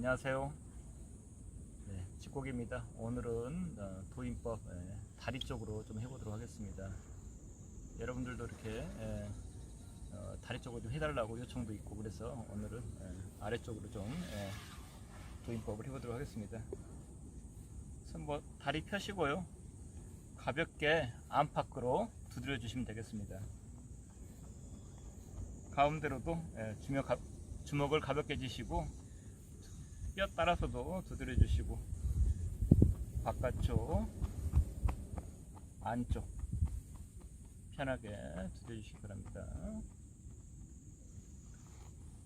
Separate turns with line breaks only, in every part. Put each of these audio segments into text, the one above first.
안녕하세요. 네, 집고기입니다. 오늘은 어, 도인법 예, 다리 쪽으로 좀 해보도록 하겠습니다. 여러분들도 이렇게 예, 어, 다리 쪽으로 좀 해달라고 요청도 있고 그래서 오늘은 예, 아래쪽으로 좀 예, 도인법을 해보도록 하겠습니다. 우선 뭐 다리 펴시고요. 가볍게 안팎으로 두드려 주시면 되겠습니다. 가운데로도 주먹을 가볍게 쥐시고 뼈 따라서도 두드려 주시고 바깥쪽 안쪽 편하게 두드려 주시기 바랍니다.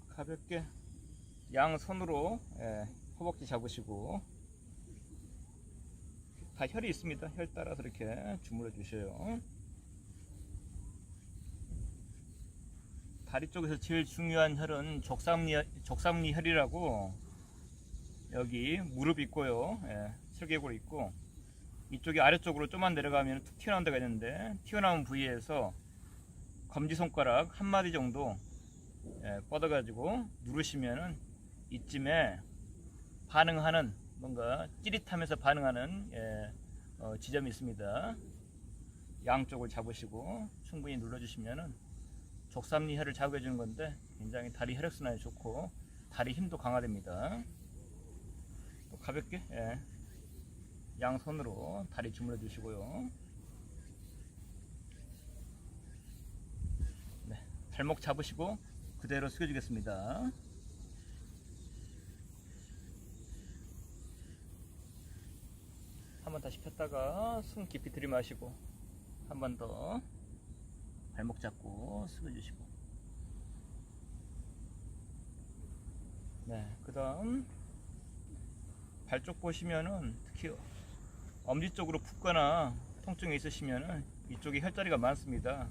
가볍게 양손으로 예, 허벅지 잡으시고 다 혈이 있습니다. 혈 따라서 이렇게 주물러 주셔요. 다리 쪽에서 제일 중요한 혈은 족삼리, 족삼리 혈이라고 여기 무릎 있고요. 예, 설계골 있고 이쪽이 아래쪽으로 좀만 내려가면 툭 튀어나온 데가 있는데 튀어나온 부위에서 검지손가락 한 마디 정도 예, 뻗어가지고 누르시면은 이쯤에 반응하는 뭔가 찌릿하면서 반응하는 예, 어, 지점이 있습니다. 양쪽을 잡으시고 충분히 눌러주시면은 족삼리 혈을 자극해 주는 건데 굉장히 다리 혈액순환이 좋고 다리 힘도 강화됩니다. 또 가볍게 예, 양손으로 다리 주물러 주시고요. 네, 발목 잡으시고 그대로 숙여주겠습니다. 한번 다시 폈다가 숨 깊이 들이마시고 한 번 더 발목 잡고 숙여주시고 네, 그 다음 발쪽 보시면은 특히 엄지 쪽으로 붓거나 통증이 있으시면은 이쪽에 혈자리가 많습니다.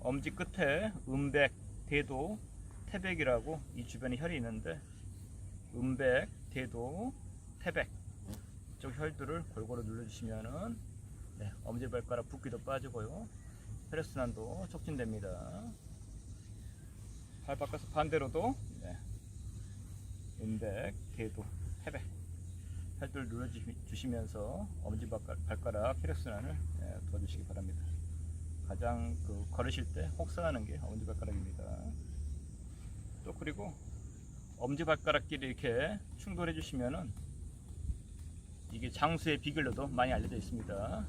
엄지 끝에 음백, 대도, 태백이라고 이 주변에 혈이 있는데 음백, 대도, 태백 이쪽 혈들을 골고루 눌러주시면은 네, 엄지발가락 붓기도 빠지고요. 혈액순환도 촉진됩니다. 발 바꿔서 반대로도 네, 음백, 대도, 태백 혈들 눌러주시면서 엄지발가락 혈액순환을 예, 도와주시기 바랍니다. 가장 그 걸으실 때 혹사하는 게 엄지발가락입니다. 또 그리고 엄지발가락끼리 이렇게 충돌해 주시면은 이게 장수의 비결로도 많이 알려져 있습니다.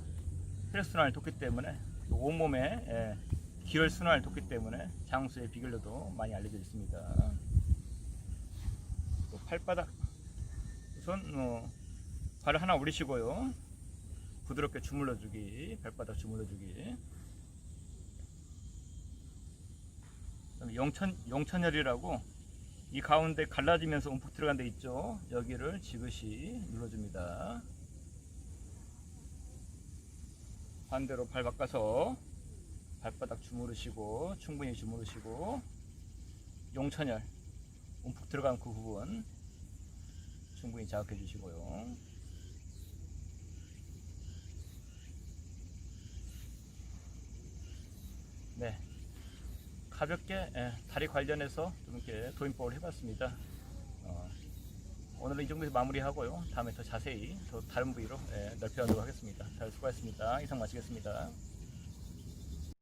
혈액순환을 돕기 때문에 또 온몸에 예, 기혈순환을 돕기 때문에 장수의 비결로도 많이 알려져 있습니다. 또 팔바닥 우선 어, 발을 하나 올리시고요. 부드럽게 주물러주기, 발바닥 주물러주기. 그다음에 용천 용천혈이라고 이 가운데 갈라지면서 움푹 들어간 데 있죠. 여기를 지그시 눌러줍니다. 반대로 발 바꿔서 발바닥 주무르시고 충분히 주무르시고 용천혈 움푹 들어간 그 부분 충분히 자극해 주시고요. 네. 가볍게 예, 다리 관련해서 좀 이렇게 도인법을 해봤습니다. 어, 오늘은 이 정도에서 마무리하고요. 다음에 더 자세히 더 다른 부위로 예, 넓혀가도록 하겠습니다. 잘 수고하셨습니다. 이상 마치겠습니다.